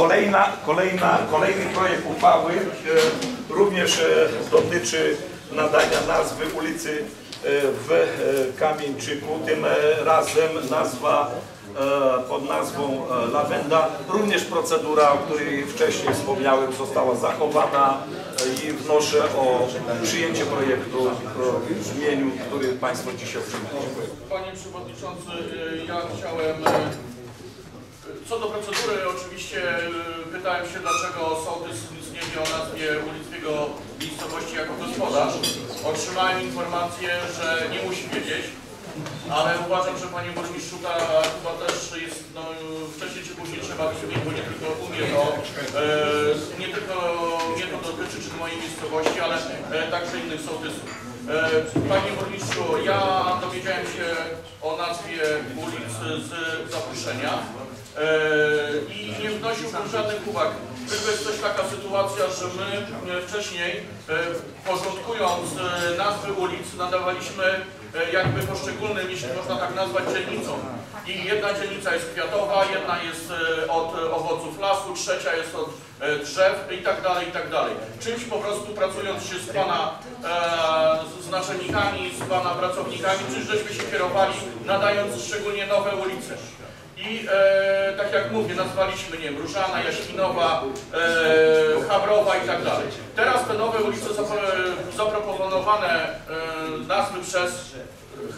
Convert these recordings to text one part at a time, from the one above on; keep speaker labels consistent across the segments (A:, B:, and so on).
A: Kolejna, kolejna, kolejny projekt uchwały e, również e, dotyczy nadania nazwy ulicy e, w Kamieńczyku. Tym razem nazwa pod nazwą Lawenda. Również procedura, o której wcześniej wspomniałem, została zachowana i wnoszę o przyjęcie projektu w brzmieniu, który Państwo dzisiaj otrzymaliście.
B: Panie Przewodniczący, ja chciałem, co do procedury oczywiście y, pytałem się, dlaczego sołtys wie o nazwie ulic jego miejscowości jako gospodarz. Otrzymałem informację, że nie musi wiedzieć, ale uważam, że Panie Burmistrzu ta chyba też jest, no, wcześniej czy później trzeba wymienić, bo nie tylko u mnie to, e, nie tylko mnie to dotyczy, czy mojej miejscowości, ale e, także innych sołtysów. E, Panie Burmistrzu, ja dowiedziałem się o nazwie ulic z zaproszenia i nie wnosiłbym żadnych uwag. Tylko jest też taka sytuacja, że my e, wcześniej, e, porządkując e, nazwy ulic, nadawaliśmy jakby poszczególnym, jeśli można tak nazwać, dzielnicom. I jedna dzielnica jest kwiatowa, jedna jest od owoców lasu, trzecia jest od drzew i tak dalej, i tak dalej. Czymś po prostu pracując się z Pana e, z naczelnikami, z Pana pracownikami, czymś żeśmy się kierowali, nadając szczególnie nowe ulice. I e, tak jak mówię, nazwaliśmy, nie wiem, Różana, Jaśminowa, e, Chabrowa i tak dalej. Teraz te nowe ulice zapro- zaproponowane e, nazwy przez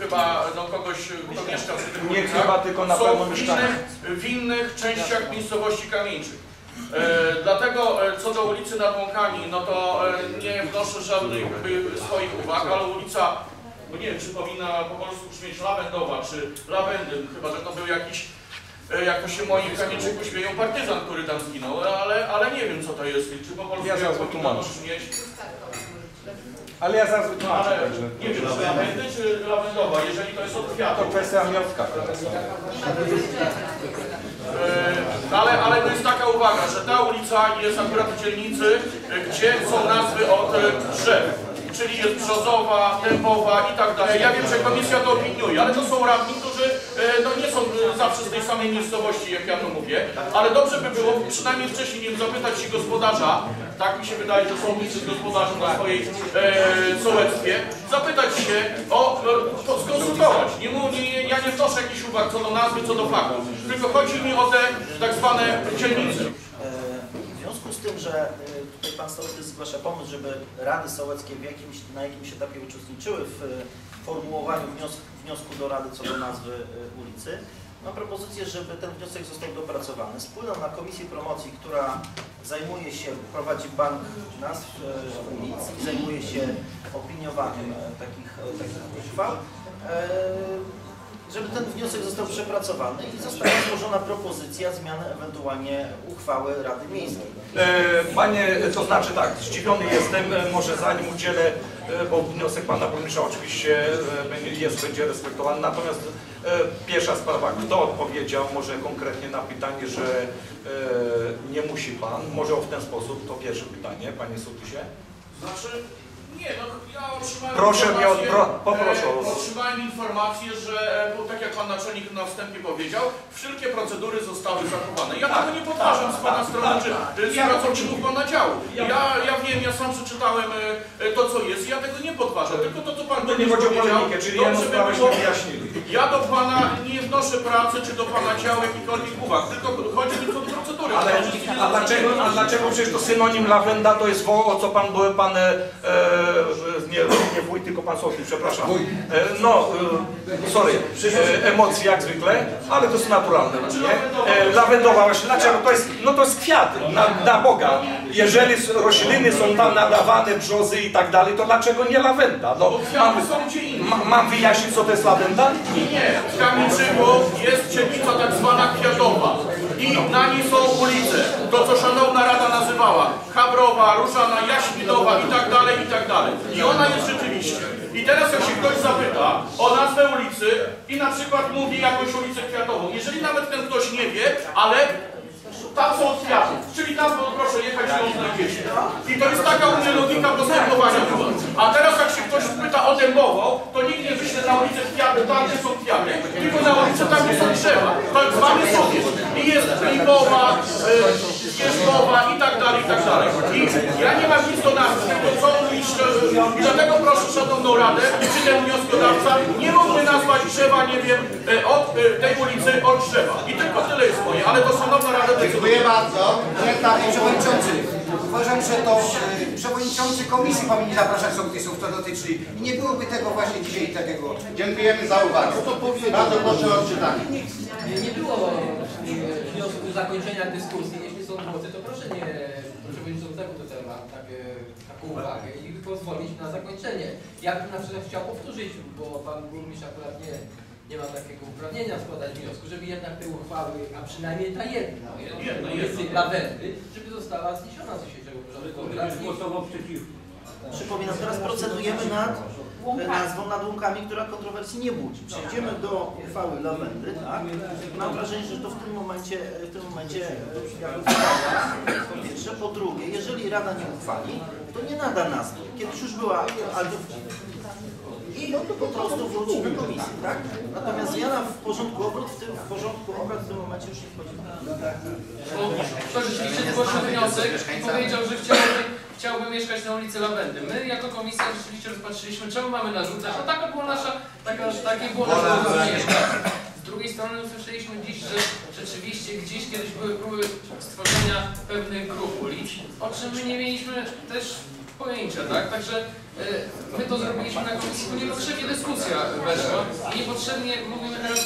B: chyba no, kogoś, kto mieszka przy tych
A: Nie
B: ulicach,
A: chyba, tylko na
B: są w innych, w innych częściach miejscowości Kamieńczyk. E, dlatego e, co do ulicy nad Łąkami, no to e, nie wnoszę żadnych jakby, swoich uwag, ale ulica, no nie wiem, czy powinna po polsku brzmieć Lawendowa, czy Lawendyn, chyba że to był jakiś, jak to się moi w Kamieńczyku śmieją, partyzan, który tam zginął, ale, ale nie wiem co to jest, czy po polsku
A: Ja zaraz
B: to
A: wytłumaczę. Ale ja zaraz wytłumaczę.
B: ale
A: także
B: nie wiem, czy Lawendy, czy Lawendowa, jeżeli to jest od
A: To
B: kwiatu.
A: kwestia miasta.
B: E, Ale, ale to jest taka uwaga, że ta ulica jest akurat w dzielnicy, e, gdzie są nazwy od e, drzew. Czyli jest brzozowa, dębowa i tak dalej. Ja wiem, że komisja to opiniuje, ale to są radni, którzy e, no, nie są e, zawsze z tej samej miejscowości, jak ja to mówię. Ale dobrze by było przynajmniej wcześniej nie zapytać się gospodarza, tak mi się wydaje, że są liczy gospodarzy na swojej e, sołectwie, zapytać się o, o skonsultować. Nie, nie, ja nie wnoszę jakichś uwag co do nazwy, co do faktu, tylko chodzi mi o te tak zwane dzielnice.
C: E, W związku z tym, że e, tutaj Pan Sołtys zgłasza pomysł, żeby Rady Sołeckie w jakimś, na jakimś etapie uczestniczyły w e, formułowaniu wniosku, wniosku do Rady co do nazwy e, ulicy, mam propozycję, żeby ten wniosek został dopracowany. Spłynął na Komisję Promocji, która zajmuje się, prowadzi bank nazw ulic i zajmuje się opiniowaniem takich, takich uchwał. Żeby ten wniosek został przepracowany i została złożona propozycja zmiany ewentualnie uchwały Rady Miejskiej.
A: E, Panie, to znaczy tak, zdziwiony jestem, e, może zanim udzielę, e, bo wniosek Pana Burmistrza oczywiście będzie- jest, będzie respektowany, natomiast pierwsza sprawa, kto odpowiedział może konkretnie na pytanie, że nie musi Pan, może w ten sposób, to pierwsze pytanie, Panie Sołtysie.
B: Znaczy, nie, no ja otrzymałem
A: Proszę mnie pro- poproszę o-
B: e, otrzymałem informację, że e, bo tak jak Pan Naczelnik na wstępie powiedział, wszelkie procedury zostały zachowane. Ja tego nie podważam z Pana strony, czy z pracowników Pana działu. Ja, ja wiem, ja sam przeczytałem e, e, to, co jest i ja tego nie podważam, tylko to, co Pan
A: To nie chodzi o polemikę, czyli
B: dobrze
A: jedną
B: by
A: sprawę było-śmy wyjaśnili.
B: Ja do Pana nie wnoszę pracy, czy do Pana działu jakichkolwiek uwag, tylko chodzi mi o procedury.
A: Ale, a dlaczego, a dlaczego przecież to synonim lawenda to jest wo, o co pan był, pan, e, nie, nie wójt, tylko pan Sołtys, przepraszam. E, no, e, sorry, e, emocje jak zwykle, ale to jest naturalne, nie? E, lawendowa właśnie, dlaczego? To jest, no to jest kwiat, na, na Boga. Jeżeli rośliny są tam nadawane, brzozy i tak dalej, to dlaczego nie lawenda? No,
B: indziej.
A: ma, mam wyjaśnić, co to jest lawenda?
B: Nie, w Kamieńczyku jest dzielnica tak zwana kwiatowa i na niej są ulice. To, co szanowna rada nazywała Chabrowa, Różana, Jaśminowa i tak dalej, i tak dalej. I ona jest rzeczywiście. I teraz jak się ktoś zapyta o nazwę ulicy i na przykład mówi jakąś ulicę kwiatową, jeżeli nawet ten ktoś nie wie, ale tam są kwiaty, czyli tam proszę jechać ją znajdziecie. I to jest taka u mnie logika postępowania. A teraz jak się ktoś pyta o dębową, to nikt nie wyśle na ulicę kwiaty, tam gdzie są kwiaty, tylko na ulicę tam gdzie są drzewa. Tak zwany sobie. I jest Lipowa, y, Ścieżkowa i tak dalej, i tak dalej. I ja nie mam nic do nazwy, tylko co i dlatego proszę Szanowną Radę, czy ten wnioskodawca nie mógłby nazwać drzewa, nie wiem, e, od e, tej ulicy od drzewa. I tylko tyle jest moje, ale to Szanowna Rada decyduje.
D: Dziękuję bardzo. Nie, Panie Przewodniczący, uważam, że to e, Przewodniczący Komisji powinni zapraszać sołtysów, to dotyczy i nie byłoby tego właśnie dzisiaj takiego. Dziękujemy za uwagę. Bardzo proszę o odczytanie.
E: Nie, nie było wniosku zakończenia dyskusji. Jeśli są głosy, to proszę nie przewodniczącego do temat takie, taką uwagę i pozwolić na zakończenie. Ja bym na przykład chciał powtórzyć, bo pan burmistrz akurat nie, nie ma takiego uprawnienia składać wniosku, żeby jednak te uchwały, a przynajmniej ta jedna,
B: Jedna,
E: ulicy
B: jedna.
E: Lawendy, żeby została zniesiona z dzisiejszego porządku. obrad i-
C: Przypominam, teraz procedujemy nad e, nazwą nad łąkami, która kontrowersji nie budzi. Przejdziemy do uchwały Lawendy, tak? Mam wrażenie, że to w tym momencie, w tym momencie uchwała, po pierwsze. Po drugie, jeżeli Rada nie uchwali, to nie nada nazwy. Kiedyś już była albo i po prostu wróci do komisji, tak? Natomiast zmiana w porządku obrad, w tym w porządku obrad w tym momencie już nie wchodzi.
F: Ktoś rzeczywiście zgłosił wniosek i powiedział, że chciałby, chciałby mieszkać na ulicy Lawendy. My jako komisja rzeczywiście rozpatrzyliśmy, czemu mamy narzucać, a taka była nasza, taka, takie było nasze zrozumienie. Z drugiej strony usłyszeliśmy dziś, że rzeczywiście gdzieś kiedyś były próby stworzenia pewnych grup ulic, o czym my nie mieliśmy też pojęcia, tak? Także e, my to zrobiliśmy na komisji, bo niepotrzebnie dyskusja weszła i niepotrzebnie mówimy teraz,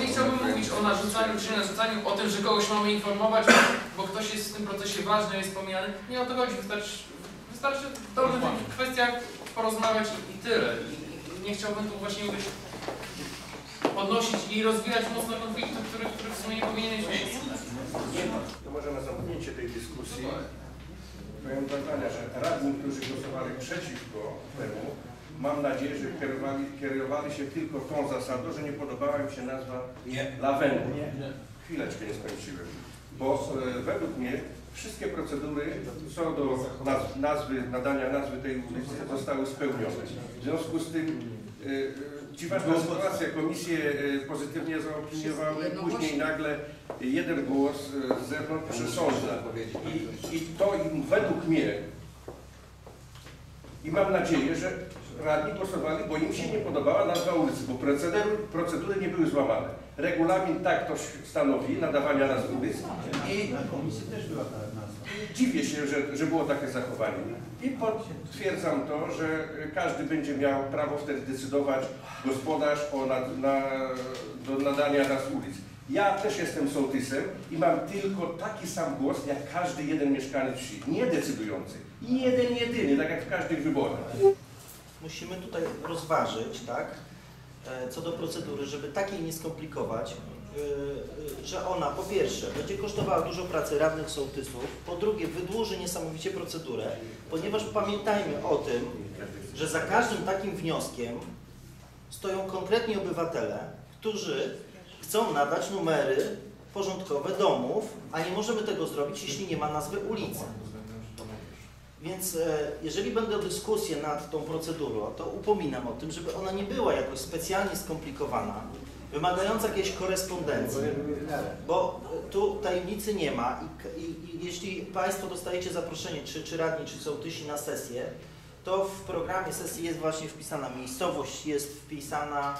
F: nie chciałbym mówić o narzucaniu czy nie narzucaniu, o tym, że kogoś mamy informować, bo ktoś jest w tym procesie ważny, jest pomijany. Nie o to chodzi, wystarczy, wystarczy w pewnych kwestiach porozmawiać i, tyle. I, I nie chciałbym tu właśnie być podnosić i rozwijać mocno konflikty, których, których w sumie nie powinien mieć.
G: To może na zamknięcie tej dyskusji powiem do zdania, że radni, którzy głosowali przeciwko temu, mam nadzieję, że kierowali, kierowali się tylko tą zasadą, że nie podobała im się nazwa lawendy. Chwileczkę nie skończyłem. Bo e, według mnie wszystkie procedury co do naz nazwy, nadania nazwy tej ulicy zostały spełnione. W związku z tym e, e, dziwaczna sytuacja, komisje e, pozytywnie zaopiniowały, później nagle jeden głos e, z zewnątrz przesądza. I, I to im według mnie i mam nadzieję, że radni głosowali, bo im się nie podobała nazwa ulicy, bo procedury, procedury nie były złamane. Regulamin tak to stanowi, nadawania nazw ulic i dziwię się, że, że było takie zachowanie. I potwierdzam to, że każdy będzie miał prawo wtedy decydować, gospodarz, o nad, na, do nadania nazw ulic. Ja też jestem sołtysem i mam tylko taki sam głos, jak każdy jeden mieszkaniec wsi. Nie decydujący. Jeden, jedyny, tak jak w każdych wyborach.
C: musimy tutaj rozważyć, tak, e, co do procedury, żeby takiej nie skomplikować, e, e, że ona po pierwsze będzie kosztowała dużo pracy radnych sołtysów, po drugie wydłuży niesamowicie procedurę, ponieważ pamiętajmy o tym, że za każdym takim wnioskiem stoją konkretni obywatele, którzy chcą nadać numery porządkowe domów, a nie możemy tego zrobić, jeśli nie ma nazwy ulicy. Więc e, jeżeli będą dyskusje nad tą procedurą, to upominam o tym, żeby ona nie była jakoś specjalnie skomplikowana, wymagająca jakiejś korespondencji, bo e, tu tajemnicy nie ma i, i, i jeśli Państwo dostajecie zaproszenie, czy, czy radni, czy sołtysi na sesję, to w programie sesji jest właśnie wpisana miejscowość, jest wpisana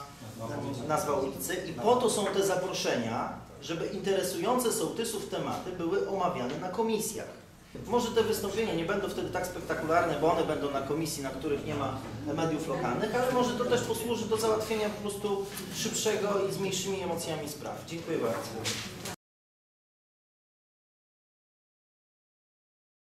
C: nazwa ulicy i po to są te zaproszenia, żeby interesujące sołtysów tematy były omawiane na komisjach. Może te wystąpienia nie będą wtedy tak spektakularne, bo one będą na komisji, na których nie ma mediów lokalnych, ale może to też posłuży do załatwienia po prostu szybszego i z mniejszymi emocjami spraw. Dziękuję bardzo.